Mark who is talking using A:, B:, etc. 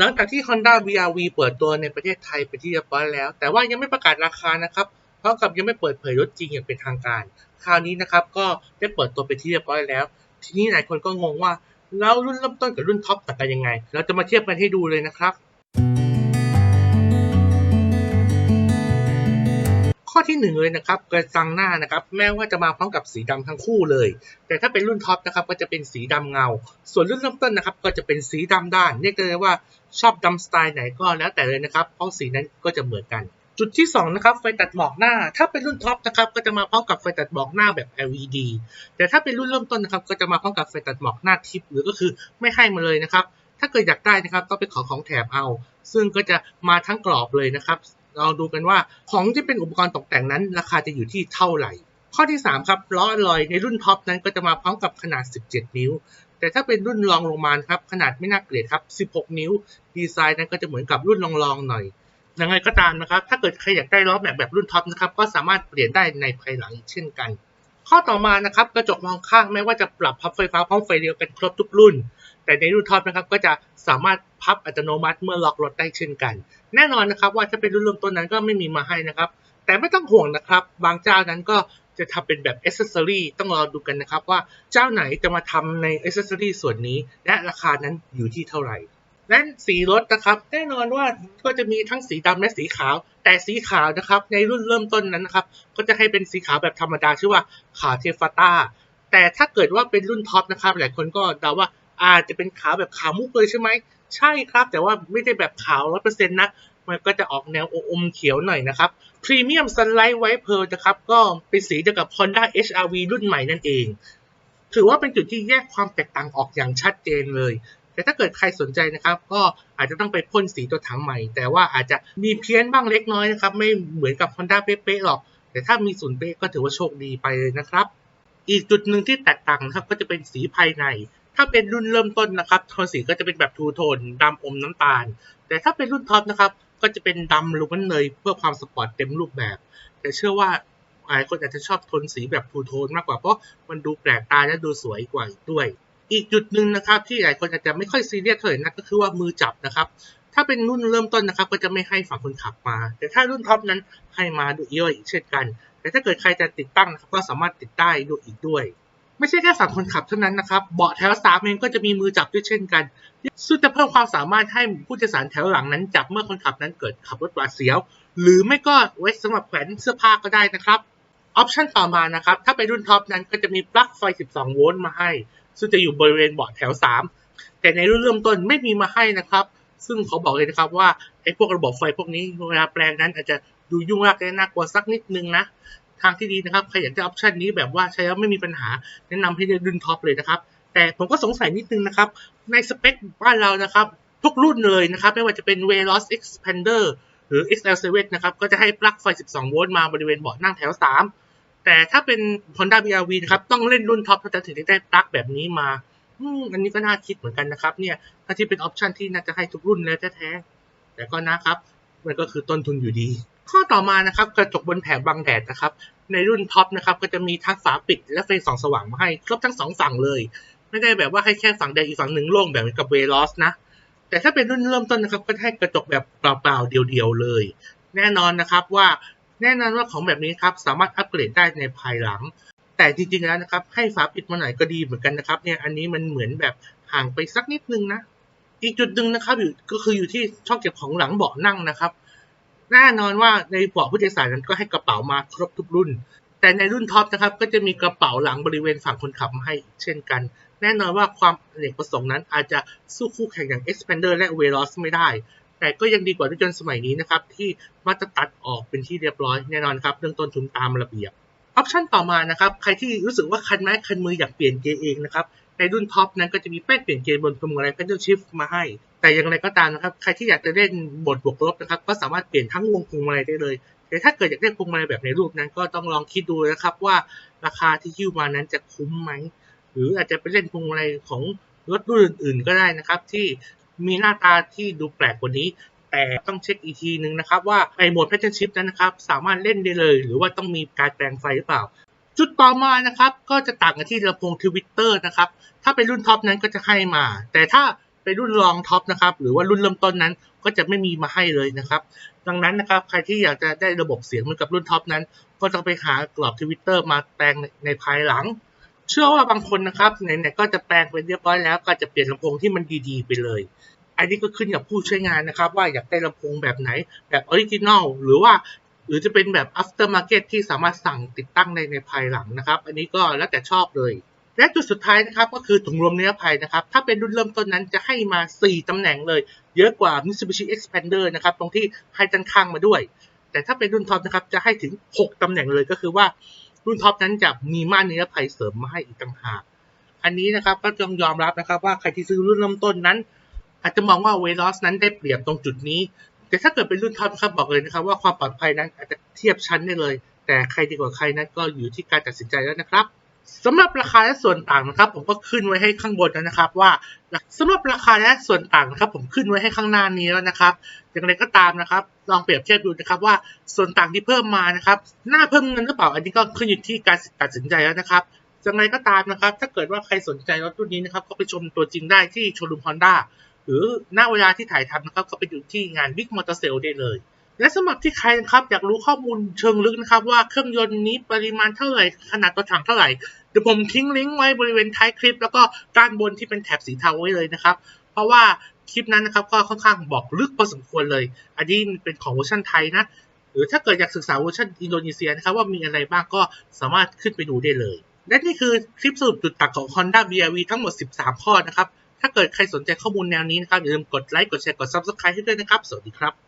A: หลังจากที่ Honda VRV เปิดตัวในประเทศไทยเป็นที่เรียบร้อยแล้ว แต่ว่ายังไม่ประกาศราคานะครับเพราะกับยังไม่เปิดเผยรถจริงอย่างเป็นทางการ คราวนี้นะครับก็ได้เปิดตัวเป็นที่เรียบร้อยแล้ว ทีนี้หลายคนก็งงว่าแล้วรุ่นเริ่มต้นกับรุ่นท็อปต่างกันยังไง เราจะมาเทียบกันให้ดูเลยนะครับ อที่หนึ่งเลยนะครับกระจังหน้านะครับ แม้ว่าจะมาพร้อมกับสีดำทั้งคู่เลย แต่ถ้าเป็นรุ่นท็อปนะครับก็จะเป็นสีดำเงา ส่วนรุ่นเริ่มต้นนะครับ ก็จะเป็นสีดำด้านเรียกได้ว่าชอบดำสไตล์ไหนก็แล้วแต่เลยนะครับ เพราะสีนั้นก็จะเหมือนกัน จุดที่สองนะครับไฟตัดหมอกหน้า ถ้าเป็นรุ่นท็อปนะครับก็จะมาพร้อมกับไฟตัดหมอกหน้าแบบ LED แต่ถ้าเป็นรุ่นเริ่มต้นนะครับ ก็จะมาพร้อมกับไฟตัดหมอกหน้าทิปหรือก็คือไม่ให้มาเลยนะครับถ้าเกิดอยากได้นะครับต้องไปขอของแถมเอา ซึ่งก็จะมาทั้งกรอบเลยนะครับ เราดูกันว่าของที่เป็นอุปกรณ์ตกแต่งนั้น ราคาจะอยู่ที่เท่าไหร่ ข้อที่ 3 ครับล้อลอยในรุ่นท็อปนั้นก็จะมาพร้อมกับขนาด 17 นิ้ว แต่ถ้าเป็นรุ่นรองลงมาครับขนาดไม่น่าเกลียดครับ 16 นิ้ว ดีไซน์นั้นก็จะเหมือนกับรุ่นรองๆหน่อยยังไงก็ตามนะครับ ถ้าเกิดใครอยากได้ล้อแบบแบบรุ่นท็อปนะครับ ก็สามารถเปลี่ยนได้ในภายหลังเช่นกัน ข้อต่อมานะครับกระจกมองข้างไม่ว่าจะปรับพับไฟฟ้าพร้อมไฟเดียวกันครบทุกรุ่น แต่ในรุ่นท็อปนะครับก็จะสามารถพับอัตโนมัติเมื่อล็อกรถได้เช่นกัน แน่นอนนะครับว่าถ้าเป็นรุ่นเริ่มต้นนั้นก็ไม่มีมาให้นะครับ แต่ไม่ต้องห่วงนะครับ บางเจ้านั้นก็จะทำเป็นแบบ a อ c e s s o r y ต้องรอดูกันนะครับว่าเจ้าไหนจะมาทำใน a อ c e s s o r y ส่วนนี้ และราคานั้นอยู่ที่เท่าไหร่ และสีรถนะครับ แน่นอนว่าก็จะมีทั้งสีดำและสีขาว แต่สีขาวนะครับ ในรุ่นเริ่มต้นนั้นนะครับ ก็จะให้เป็นสีขาวแบบธรรมดาชื่อว่าขาวเทฟาต้าแต่ถ้าเกิดว่าเป็นรุ่นท็อปนะครับ หลายคนก็เดาว่าอาจจะเป็นขาวแบบขาวมุกเลยใช่ไหมใช่ครับ แต่ว่าไม่ได้แบบขาวร้อยเปอร์เซ็นต์นะมันก็จะออกแนวอมเขียวหน่อยนะครับพรีเมียมซันไลท์ไวท์เพลนะครับก็เป็นสีเดียวกับ Honda HRV รุ่นใหม่นั่นเอง ถือว่าเป็นจุดที่แยกความแตกต่างออกอย่างชัดเจนเลย แต่ถ้าเกิดใครสนใจนะครับ ก็อาจจะต้องไปพ่นสีตัวถังใหม่ แต่ว่าอาจจะมีเพี้ยนบ้างเล็กน้อยนะครับ ไม่เหมือนกับ Honda เป๊ะๆหรอก แต่ถ้ามีศูนย์เป๊ะก็ถือว่าโชคดีไปเลยนะครับ อีกจุดหนึ่งที่แตกต่างนะครับก็จะเป็นสีภายใน ถ้าเป็นรุ่นเริ่มต้นนะครับโทนสีก็จะเป็นแบบทูโทนดำอมน้ำตาล แต่ถ้าเป็นรุ่นท็อปนะครับก็จะเป็นดำลูมันเนยเพื่อความสปอร์ตเต็มรูปแบบ แต่เชื่อว่าหลายคนอาจจะชอบโทนสีแบบทูโทนมากกว่าเพราะมันดูแปลกตาและดูสวยกว่าอีกด้วย อีกจุดหนึ่งนะครับที่หลายคนอาจจะไม่ค่อยซีเรียสเท่าไหร่นักก็คือว่ามือจับนะครับ ถ้าเป็นรุ่นเริ่มต้นนะครับ ก็จะไม่ให้ฝั่งคนขับมา แต่ถ้ารุ่นท็อปนั้นให้มาดูเยอะอีกเช่นกัน แต่ถ้าเกิดใครจะติดตั้งนะครับก็สามารถติดได้ดูอีกด้วย ไม่ใช่แค่ฝั่งคนขับเท่านั้นนะครับเบาะแถวสามเองก็จะมีมือจับด้วยเช่นกันซึ่งจะเพิ่มความสามารถให้ผู้โดยสารแถวหลังนั้น จับเมื่อคนขับนั้นเกิดขับรถหวาดเสียว หรือไม่ก็ไว้สำหรับแขวนเสื้อผ้าก็ได้นะครับออปชันต่อมานะครับ ถ้าเป็นรุ่นท็อปนั้นก็จะมีปลั๊กไฟ 12 โวลต์มาให้ ซึ่งจะอยู่บริเวณเบาะแถว 3 แต่ในรุ่นเริ่มต้นไม่มีมาให้นะครับ ซึ่งเขาบอกเลยนะครับว่าไอ้พวกระบบไฟพวกนี้เวลาแปลงนั้นอาจจะดูยุ่งยากและน่ากลัวสักนิดนึงนะ ทางที่ดีนะครับใครอยากได้ออปชันนี้แบบว่าใช้แล้วไม่มีปัญหาแนะนำให้เลือกรุ่นท็อปเลยนะครับ แต่ผมก็สงสัยนิดนึงนะครับ ในสเปคบ้านเรานะครับทุกรุ่นเลยนะครับ ไม่ว่าจะเป็น Veloz Expander หรือ XL7 นะครับ ก็จะให้ปลั๊กไฟ 12 โวลต์มาบริเวณเบาะนั่งแถว 3 แต่ถ้าเป็น Honda BRV นะครับต้องเล่นรุ่นท็อปเท่านั้นถึงจะได้ปลั๊กแบบนี้มาอันนี้ก็น่าคิดเหมือนกันนะครับเนี่ยถ้าที่เป็นออปชันที่น่าจะให้ทุกรุ่นเลยแท้ๆแต่ก็นะครับมันก็คือต้นทุนอยู่ดี ข้อต่อมานะครับกระจกบนแผงบังแดดนะครับในรุ่นท็อปนะครับก็จะมีทั้งฝาปิดและไฟส่องสว่างมาให้ครบทั้งสองฝั่งเลย ไม่ได้แบบว่าให้แค่ฝั่งแดงอีกฝั่งหนึ่งโล่งแบบกับเวลอสนะแต่ถ้าเป็นรุ่นเริ่มต้นนะครับก็ให้กระจกแบบเปล่าๆเดียวๆเลย แน่นอนนะครับว่า แน่นอนว่าของแบบนี้ครับสามารถอัปเกรดได้ในภายหลัง แต่จริงๆแล้วนะครับให้ฝาปิดมาหน่อยก็ดีเหมือนกันนะครับเนี่ยอันนี้มันเหมือนแบบห่างไปสักนิดนึงนะอีกจุดหนึ่งนะครับอยู่ก็คืออยู่ที่ช่องเก็บของหลังเบาะนั่งนะครับ แน่นอนว่าในเบาะผู้โดยสารนั้นก็ให้กระเป๋ามาครบทุกรุ่น แต่ในรุ่นท็อปนะครับก็จะมีกระเป๋าหลังบริเวณฝั่งคนขับมาให้เช่นกัน แน่นอนว่าความเนกประสงค์นั้นอาจจะสู้คู่แข่งอย่าง Expander และ Veloz ไม่ได้ แต่ก็ยังดีกว่ารถยนต์สมัยนี้นะครับที่มักจะตัดออกเป็นที่เรียบร้อยแน่นอนครับเรื่องต้นทุนตามระเบียบออปชันต่อมานะครับใครที่รู้สึกว่าคันไม้คันมืออยากเปลี่ยนเกียร์เองนะครับในรุ่นท็อปนั้นก็จะมีแป้นเปลี่ยนเกียร์บนพวงมาลัย Pedal Shift มาให้ แต่อย่างไรก็ตามนะครับใครที่อยากจะเล่นบทบวกลบนะครับก็สามารถเปลี่ยนทั้งวงพวงมาลัยได้เลยแต่ถ้าเกิดอยากได้พวงมาลัยแบบในรูปนั้นก็ต้องลองคิดดูนะครับว่าราคาที่คิวมานั้นจะคุ้มไหมหรืออาจจะไปเล่นพวงมาลัยของรถรุ่นอื่นๆก็ได้นะครับที่ มีหน้าตาที่ดูแปลกกว่านี้ แต่ต้องเช็คอีกทีนึงนะครับ ว่าไอโหมด Pattern Shift นั้นนะครับ สามารถเล่นได้เลย หรือว่าต้องมีการแปลงไฟหรือเปล่า จุดต่อมานะครับ ก็จะต่างกันที่ลำโพงทวิตเตอร์นะครับ ถ้าเป็นรุ่นท็อปนั้นก็จะให้มา แต่ถ้าเป็นรุ่นรองท็อปนะครับ หรือว่ารุ่นเริ่มต้นนั้นก็จะไม่มีมาให้เลยนะครับ ดังนั้นนะครับ ใครที่อยากจะได้ระบบเสียงเหมือนกับรุ่นท็อปนั้น ก็ต้องไปหากรอบทวิตเตอร์มาแปลงในภายหลัง เชื่อว่าบางคนนะครับไหนๆก็จะแปลงเป็นเรียบร้อยแล้ว ก็จะเปลี่ยนลำโพงที่มันดีๆไปเลย อันนี้ก็ขึ้นกับผู้ใช้งานนะครับ ว่าอยากได้ลำโพงแบบไหนแบบออริจินอลหรือว่าหรือจะเป็นแบบ after market ที่สามารถสั่งติดตั้งในในภายหลังนะครับ อันนี้ก็แล้วแต่ชอบเลย และจุดสุดท้ายนะครับก็คือถุงลมนิรภัยนะครับ ถ้าเป็นรุ่นเริ่มต้นนั้นจะให้มา 4 ตำแหน่งเลย เยอะกว่า Mitsubishi Expander นะครับ ตรงที่ให้ด้านข้างมาด้วย แต่ถ้าเป็นรุ่นท็อปนะครับจะให้ถึง 6 ตำแหน่งเลยก็คือว่า รุ่นท็อปนั้นจะมีม่านนิรภัยเสริมมาให้อีกต่างหาก อันนี้นะครับก็ต้องยอมรับนะครับว่าใครที่ซื้อรุ่นเริ่มต้นนั้น อาจจะมองว่าเวลอสนั้นได้เปรียบตรงจุดนี้ แต่ถ้าเกิดเป็นรุ่นท็อปครับบอกเลยนะครับว่าความปลอดภัยนั้นอาจจะเทียบชั้นได้เลย แต่ใครดีกว่าใครนั้นก็อยู่ที่การตัดสินใจแล้วนะครับ สำหรับราคาและส่วนต่างนะครับ ผมก็ขึ้นไว้ให้ข้างบนแล้วนะครับ ว่าสำหรับราคาและส่วนต่างนะครับ ผมขึ้นไว้ให้ข้างหน้านี้แล้วนะครับอย่างไรก็ตามนะครับ ลองเปรียบเทียบดูนะครับว่าส่วนต่างที่เพิ่มมานะครับน่าเพิ่มเงินหรือเปล่าอันนี้ก็ขึ้นอยู่ที่การตัดสินใจแล้วนะครับอย่างไรก็ตามนะครับ ถ้าเกิดว่าใครสนใจรถรุ่นนี้นะครับ ก็ไปชมตัวจริงได้ที่โชว์รูมฮอนด้าหรือณเวลาที่ถ่ายทำนะครับ ก็ไปดูที่งาน Big Motor Sale ได้เลย และสำหรับที่ใครนะครับอยากรู้ข้อมูลเชิงลึกนะครับ ว่าเครื่องยนต์นี้ปริมาณเท่าไหร่ ขนาดตัวถังเท่าไหร่เดี๋ยวผมทิ้งลิงก์ไว้บริเวณท้ายคลิป แล้วก็ด้านบนที่เป็นแถบสีเทาไว้เลยนะครับ เพราะว่าคลิปนั้นนะครับก็ค่อนข้างบอกลึกพอสมควรเลย อันนี้เป็นของเวอร์ชันไทยนะ หรือถ้าเกิดอยากศึกษาเวอร์ชันอินโดนีเซียนะครับว่ามีอะไรบ้างก็สามารถขึ้นไปดูได้เลย และนี่คือคลิปสรุปจุดตัดของ Honda BRV ทั้งหมด 13 ข้อนะครับ ถ้าเกิดใครสนใจข้อมูลแนวนี้นะครับอย่าลืมกดไลค์ กดแชร์ กด Subscribe ให้ด้วยนะครับ สวัสดีครับ